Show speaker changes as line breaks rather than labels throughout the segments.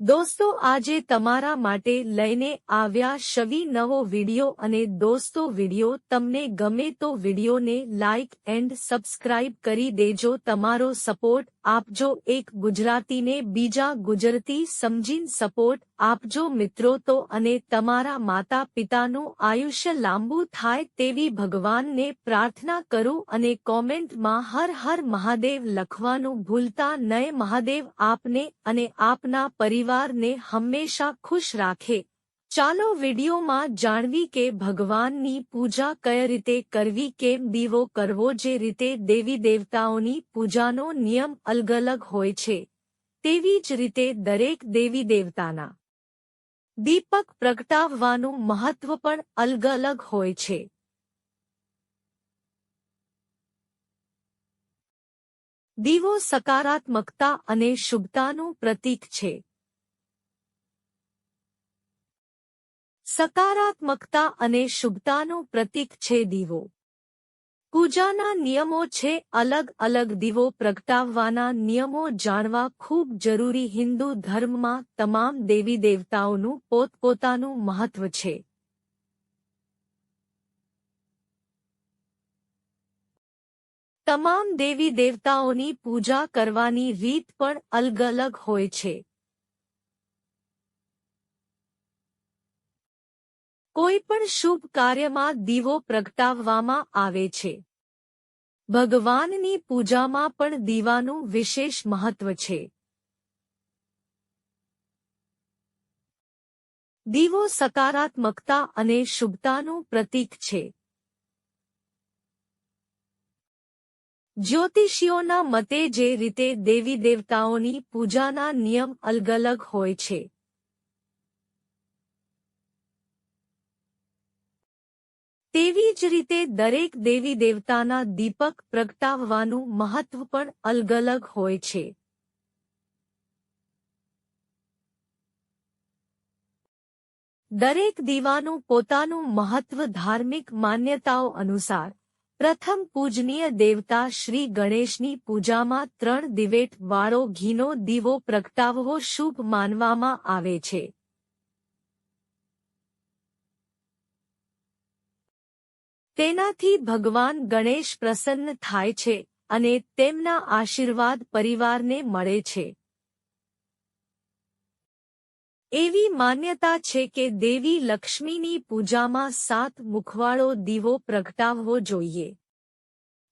દોસ્તો, આજે તમારા માટે લઈને આવ્યા શવી નવો વિડિયો અને દોસ્તો, વિડિયો તમને ગમે તો વિડિયોને લાઇક એન્ડ સબસ્ક્રાઇબ કરી દેજો. તમારો સપોર્ટ આપજો એક ગુજરાતીને બીજા ગુજરાતી સમજીન સપોર્ટ આપજો મિત્રો તો અને તમારા માતા પિતાનું આયુષ્ય લાંબુ થાય તેવી ભગવાનને પ્રાર્થના કરું અને કોમેન્ટમાં હર હર મહાદેવ લખવાનું ભૂલતા નય મહાદેવ આપને અને આપના પરિવારને હંમેશા ખુશ રાખે. ચાલો વિડીયોમાં જાણવી કે ભગવાનની પૂજા કઈ રીતે કરવી, કેમ દીવો કરવો, જે રીતે દેવી દેવતાઓની પૂજાનો નિયમ અલગ અલગ હોય છે, તેવી જ રીતે દરેક દેવી દેવતાના. દીપક પ્રગટાવવાનું મહત્વ પણ અલગ અલગ હોય છે. દીવો સકારાત્મકતા અને શુભતાનું પ્રતીક છે. સકારાત્મકતા અને શુભતાનું પ્રતીક છે દીવો. પૂજાના નિયમો છે અલગ અલગ દીવો પ્રગટાવવાના નિયમો જાણવા ખૂબ જરૂરી હિન્દુ ધર્મમાં તમામ દેવી દેવતાઓનું પોતપોતાનું મહત્વ છે. તમામ દેવી દેવતાઓની પૂજા કરવાની રીત પણ અલગ અલગ હોય છે. કોઈ પણ શુભ કાર્યમાં દીવો પ્રગટાવવામાં આવે છે. ભગવાનની પૂજામાં પણ દીવાનું વિશેષ મહત્વ છે. દીવો સકારાત્મકતા અને શુભતાનું પ્રતીક છે. જ્યોતિષીઓના મતે જે રીતે દેવી દેવતાઓની પૂજાના નિયમ અલગ અલગ હોય છે. તેવી જ રીતે દરેક દેવી દેવતાના દીપક પ્રગટાવવાનું મહત્વ પણ અલગ અલગ હોય છે. દરેક દીવાનું પોતાનું મહત્વ ધાર્મિક માન્યતાઓ અનુસાર. પ્રથમ પૂજનીય દેવતા શ્રી ગણેશની પૂજામાં ત્રણ દિવેટ વાળો ઘીનો દીવો પ્રગટાવવો શુભ માનવામાં આવે છે. તેનાથી ભગવાન ગણેશ પ્રસન્ન થાય છે અને તેમના આશીર્વાદ પરિવારને મળે છે. એવી માન્યતા છે કે દેવી લક્ષ્મીની પૂજામાં સાત મુખવાળો દીવો પ્રગટાવવો જોઈએ.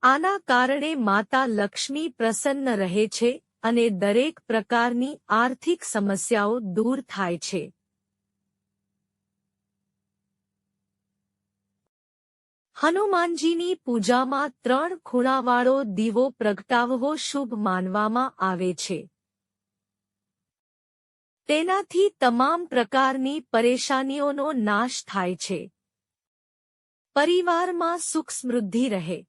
આના કારણે માતા લક્ષ્મી પ્રસન્ન રહે છે અને દરેક પ્રકારની આર્થિક સમસ્યાઓ દૂર થાય છે. હનુમાનજીની પૂજામાં ત્રણ ખૂણાવાળો દીવો પ્રગટાવવો શુભ માનવામાં આવે છે. તેનાથી તમામ પ્રકારની પરેશાનીઓનો નાશ થાય છે. પરિવારમાં સુખ સમૃદ્ધિ રહે.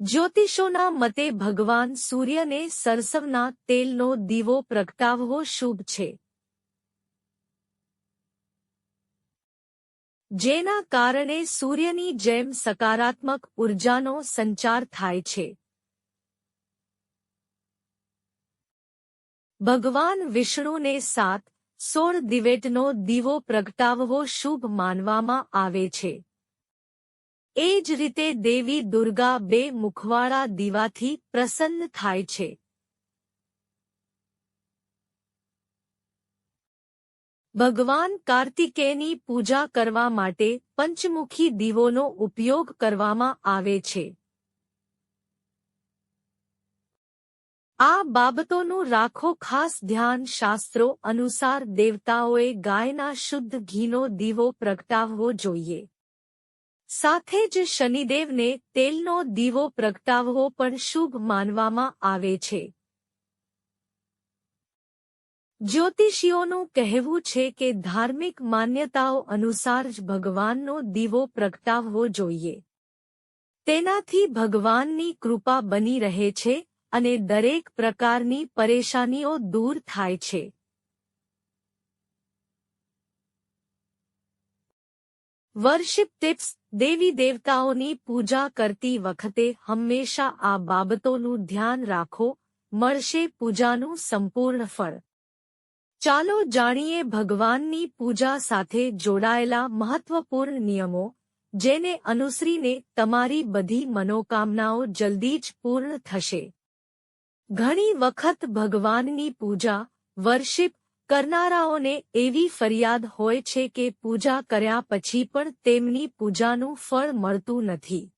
જ્યોતિષોના મતે ભગવાન સૂર્યને સરસવના તેલનો દીવો પ્રગટાવવો શુભ છે. જેના કારણે સૂર્યની જેમ સકારાત્મક ઉર્જાનો સંચાર થાય છે. ભગવાન વિષ્ણુને સાત, સોળ દિવેટનો દીવો પ્રગટાવવો શુભ માનવામાં આવે છે. એ જ રીતે દેવી દુર્ગા બે મુખવાળા દીવાથી પ્રસન્ન થાય છે. ભગવાન કાર્તિકેયની પૂજા કરવા માટે પંચમુખી દીવોનો ઉપયોગ કરવામાં આવે છે. આ બાબતોનું રાખો ખાસ ધ્યાન શાસ્ત્રો અનુસાર દેવતાઓએ ગાયના શુદ્ધ ઘીનો દીવો પ્રગટાવવો જોઈએ. સાથે જ શનિદેવને તેલનો દીવો પ્રગટાવવો પણ શુભ માનવામાં આવે છે. જ્યોતિષીઓનું કહેવું છે કે ધાર્મિક માન્યતાઓ અનુસાર જ ભગવાનનો દીવો પ્રગટાવવો જોઈએ. તેનાથી ભગવાનની કૃપા બની રહે છે અને દરેક પ્રકારની પરેશાનીઓ દૂર થાય છે. Worship tips. દેવી દેવતાઓની પૂજા કરતી વખતે હંમેશા આ બાબતોનું ધ્યાન રાખો. મળશે પૂજાનું સંપૂર્ણ ફળ. ચાલો જાણીએ ભગવાનની પૂજા સાથે જોડાયેલા મહત્વપૂર્ણ નિયમો, જેને અનુસરીને તમારી બધી મનોકામનાઓ જલ્દી જ પૂર્ણ થશે. ઘણી વખત ભગવાનની પૂજા વર્શિપ કરનારાઓને એવી ફરિયાદ હોય છે કે પૂજા કર્યા પછી પણ તેમની પૂજાનું ફળ મળતું નથી.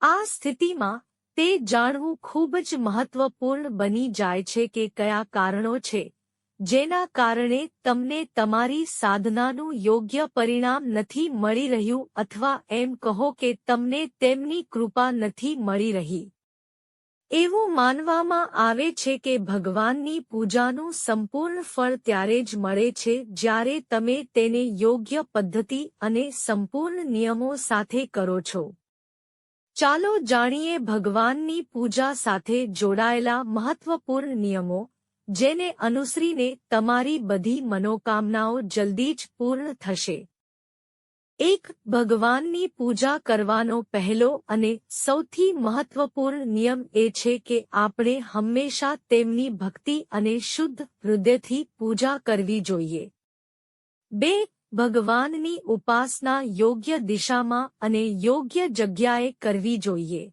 આ સ્થિતિમાં તે જાણવું ખૂબ જ મહત્વપૂર્ણ બની જાય છે કે કયા કારણો છે. જેના કારણે તમને તમારી સાધનાનું યોગ્ય પરિણામ નથી મળી રહ્યું અથવા એમ કહો કે તમને તેમની કૃપા નથી મળી રહી. એવું માનવામાં આવે છે કે ભગવાનની પૂજાનું સંપૂર્ણ ફળ ત્યારે જ મળે છે જ્યારે તમે તેને યોગ્ય પદ્ધતિ અને સંપૂર્ણ નિયમો સાથે કરો છો. ચાલો જાણીએ ભગવાનની પૂજા સાથે જોડાયેલા મહત્વપૂર્ણ નિયમો જેને અનુસરીને તમારી બધી મનોકામનાઓ જલ્દી જ પૂર્ણ થશે. એક, ભગવાનની પૂજા કરવાનો પહેલો અને સૌથી મહત્વપૂર્ણ નિયમ એ છે કે આપણે હંમેશા તેમની ભક્તિ અને શુદ્ધ હૃદયથી પૂજા કરવી જોઈએ. બે, ભગવાનની ઉપાસના યોગ્ય દિશામાં અને યોગ્ય જગ્યાએ કરવી જોઈએ.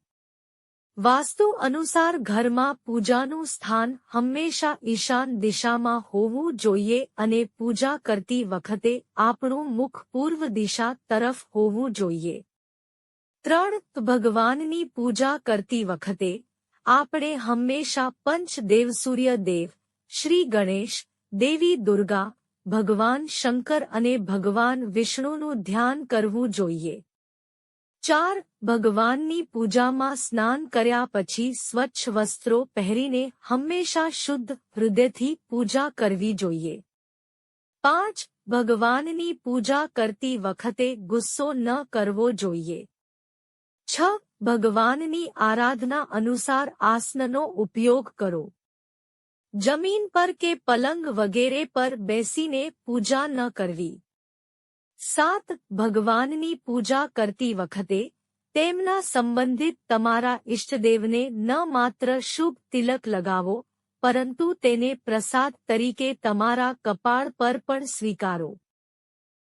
વાસ્તુ અનુસાર ઘરમાં પૂજાનું સ્થાન હંમેશા ઈશાન દિશામાં હોવું જોઈએ અને પૂજા કરતી વખતે આપણું મુખ પૂર્વ દિશા તરફ હોવું જોઈએ. ત્રણ, ભગવાનની પૂજા કરતી વખતે આપણે હંમેશા પંચ દેવસૂર્ય દેવ, શ્રી ગણેશ, દેવી દુર્ગા, ભગવાન શંકર અને ભગવાન વિષ્ણુનું ધ્યાન કરવું જોઈએ. ચાર ભગવાનની પૂજામાં સ્નાન કર્યા પછી સ્વચ્છ વસ્ત્રો પહેરીને હંમેશા શુદ્ધ હૃદયથી પૂજા કરવી જોઈએ. પાંચ, ભગવાનની પૂજા કરતી વખતે ગુસ્સો ન કરવો જોઈએ. છ, ભગવાનની આરાધના અનુસાર આસનનો ઉપયોગ કરો. જમીન પર કે પલંગ વગેરે પર બેસીને પૂજા ન કરવી. સાત, ભગવાનની પૂજા કરતી વખતે તેમના સંબંધિત તમારા ઇષ્ટદેવને ન માત્ર શુભ તિલક લગાવો, પરંતુ તેને પ્રસાદ તરીકે તમારા કપાળ પર પણ સ્વીકારો.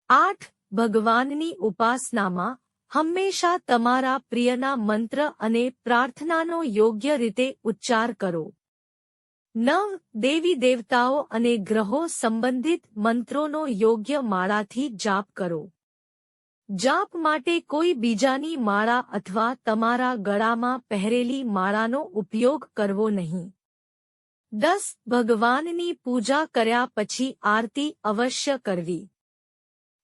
આઠ, ભગવાનની ઉપાસનામાં હંમેશા તમારા પ્રિયના મંત્ર અને પ્રાર્થનાનો યોગ્ય રીતે ઉચ્ચાર કરો. નવ, દેવી દેવતાઓ અને ગ્રહો સંબંધિત મંત્રોનો યોગ્ય માળાથી જાપ કરો. જાપ માટે કોઈ બીજાની માળા અથવા તમારા ગળામાં પહેરેલી માળાનો ઉપયોગ કરવો નહીં. દસ, ભગવાનની પૂજા કર્યા પછી આરતી અવશ્ય કરવી.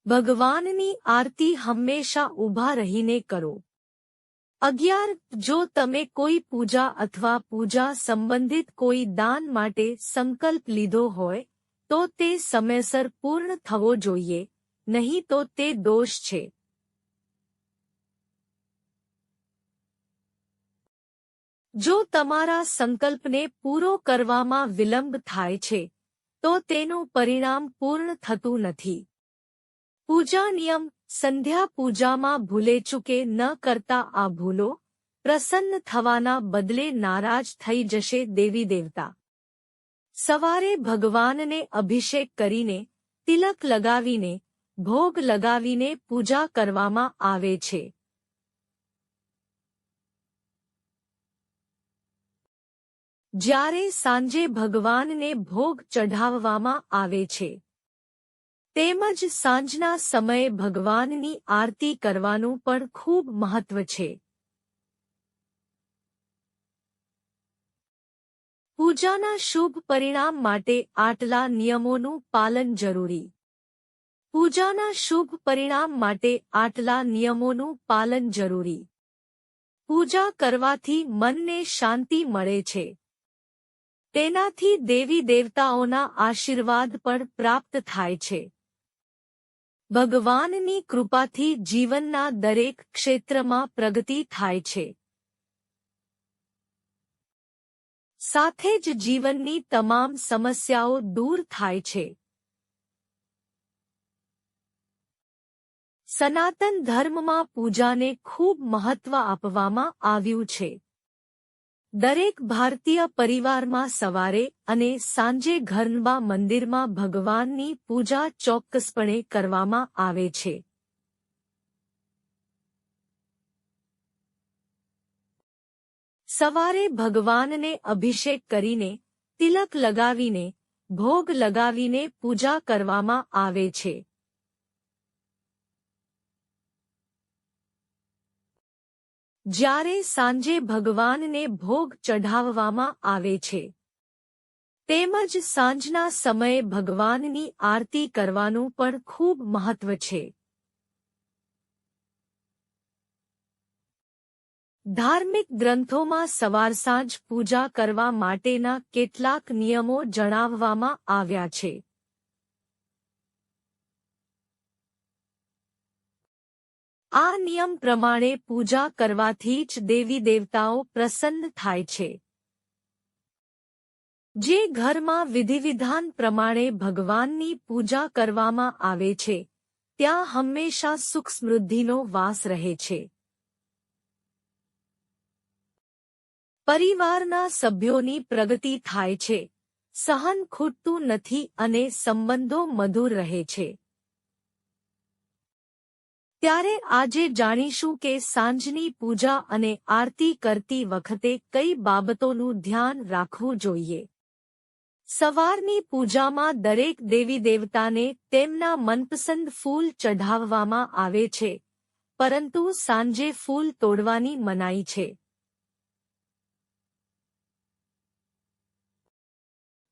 ભગવાનની આરતી હંમેશા ઊભા રહીને કરો. અગિયાર, જો તમે કોઈ પૂજા અથવા પૂજા સંબંધિત કોઈ દાન માટે સંકલ્પ લીધો હોય, તો તે સમયસર પૂર્ણ થવો જોઈએ. નહીં તો તે દોષ છે. જો તમારા સંકલ્પને પૂરો કરવામાં વિલંબ થાય છે, તો તેનું પરિણામ પૂર્ણ થતું નથી. પૂજા નિયમ સંધ્યા પૂજામાં ભૂલે ચૂકે ન કરતા આ ભૂલો પ્રસન્ન થવાના બદલે નારાજ થઈ જશે દેવી દેવતા. સવારે ભગવાનને અભિષેક કરીને તિલક લગાવીને ભોગ લગાવીને પૂજા કરવામાં આવે છે. જ્યારે સાંજે ભગવાનને ભોગ ચઢાવવામાં આવે છે, તેમજ સાંજના સમયે ભગવાનની આરતી કરવાનું પણ ખૂબ મહત્વ છે. પૂજાના શુભ પરિણામ માટે આટલા નિયમોનું પાલન જરૂરી. પૂજાના શુભ પરિણામ માટે આટલા નિયમોનું પાલન જરૂરી. પૂજા કરવાથી મનને શાંતિ મળે છે. તેનાથી દેવી દેવતાઓના આશીર્વાદ પણ પ્રાપ્ત થાય છે. ભગવાનની કૃપાથી જીવનના દરેક ક્ષેત્રમાં પ્રગતિ થાય છે. સાથે જ જીવનની તમામ સમસ્યાઓ દૂર થાય છે. સનાતન ધર્મમાં પૂજાને ખૂબ મહત્વ આપવામાં આવ્યું છે. દરેક ભારતીય પરિવારમાં સવારે અને સાંજે ઘરમાં મંદિરમાં ભગવાનની પૂજા ચોક્કસપણે કરવામાં આવે છે. સવારે ભગવાનને અભિષેક કરીને તિલક લગાવીને ભોગ લગાવીને પૂજા કરવામાં આવે છે. જ્યારે સાંજે ભગવાનને ભોગ ચઢાવવામાં આવે છે. તેમજ સાંજના સમયે ભગવાનની આરતી કરવાનું પણ ખૂબ મહત્વ છે. ધાર્મિક ગ્રંથોમાં સવાર સાંજ પૂજા કરવા માટેના કેટલાક નિયમો જણાવવામાં આવ્યા છે. આ નિયમ પ્રમાણે પૂજા કરવાથી જ દેવી દેવતાઓ પ્રસન્ન થાય છે. જે ઘરમાં વિધિવિધાન પ્રમાણે ભગવાનની પૂજા કરવામાં આવે છે, ત્યાં હંમેશા સુખ સમૃદ્ધિનો વાસ રહે છે. પરિવારના સભ્યોની પ્રગતિ થાય છે, સહન ખૂટતું નથી અને સંબંધો મધુર રહે છે. ત્યારે આજે જાણીશું કે સાંજની પૂજા અને આરતી કરતી વખતે કઈ બાબતોનું ધ્યાન રાખવું જોઈએ. સવારની પૂજામાં દરેક દેવી દેવતાને તેમના મનપસંદ ફૂલ ચઢાવવામાં આવે છે, પરંતુ સાંજે ફૂલ તોડવાની મનાઈ છે.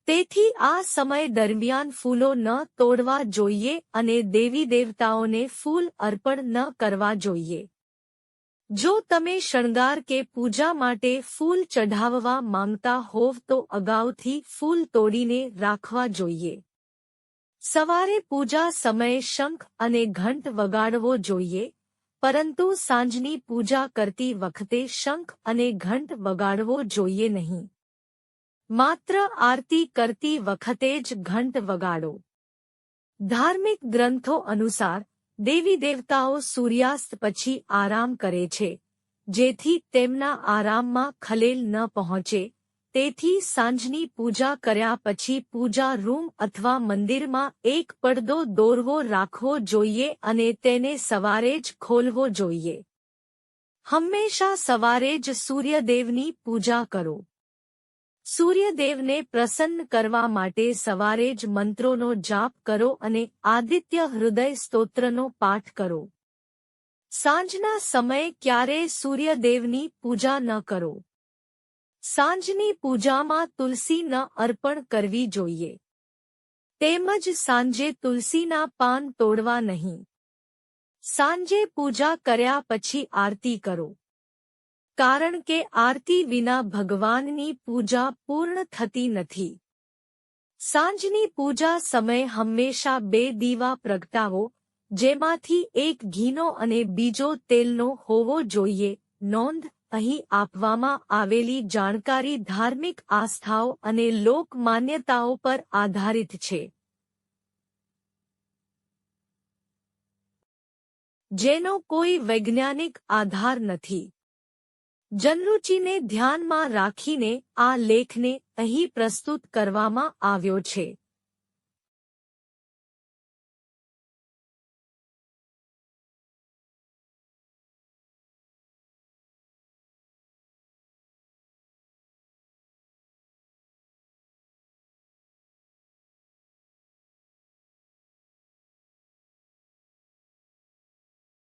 તેથી આ સમય દરમિયાન ફૂલો ન તોડવા જોઈએ અને દેવી દેવતાઓને ફૂલ અર્પણ ન કરવા જોઈએ. જો તમે શણગાર કે પૂજા માટે ફૂલ ચઢાવવા માંગતા હોવ તો અગાઉથી ફૂલ તોડીને રાખવા જોઈએ. સવારે પૂજા સમયે શંખ અને ઘંટ વગાડવો જોઈએ, પરંતુ સાંજની પૂજા કરતી વખતે શંખ અને ઘંટ વગાડવો જોઈએ નહીં. માત્ર આરતી કરતી વખતે જ ઘંટ વગાડો. ધાર્મિક ગ્રંથો અનુસાર, દેવી દેવતાઓ સૂર્યાસ્ત પછી આરામ કરે છે, જેથી તેમના આરામમાં ખલેલ ન પહોંચે. તેથી સાંજની પૂજા કર્યા પછી પૂજા રૂમ અથવા મંદિરમાં એક પડદો દોરવો રાખવો જોઈએ અને તેને સવારે જ ખોલવો જોઈએ. હંમેશા સવારે જ સૂર્યદેવની પૂજા કરો. સૂર્યદેવને પ્રસન્ન કરવા માટે સવારે જ મંત્રોનો જાપ કરો અને આદિત્ય હૃદય સ્તોત્રનો પાઠ કરો. સાંજના સમયે ક્યારેય સૂર્યદેવની પૂજા ન કરો. સાંજની પૂજામાં તુલસી ન અર્પણ કરવી જોઈએ. તેમજ સાંજે તુલસીના પાન તોડવા નહીં. સાંજે પૂજા કર્યા પછી આરતી કરો. કારણ કે આરતી વિના ભગવાનની પૂજા પૂર્ણ થતી નથી. સાંજની પૂજા સમય હંમેશા બે દીવા પ્રગટાવો, જેમાંથી એક ઘીનો અને બીજો તેલનો હોવો જોઈએ, નોંધ અહીં આપવામાં આવેલી જાણકારી ધાર્મિક આસ્થાઓ અને લોક માન્યતાઓ પર આધારિત છે. જેનો કોઈ વૈજ્ઞાનિક આધાર નથી. જનરુચિને ધ્યાનમાં રાખીને આ લેખને અહીં પ્રસ્તુત કરવામાં આવ્યો છે.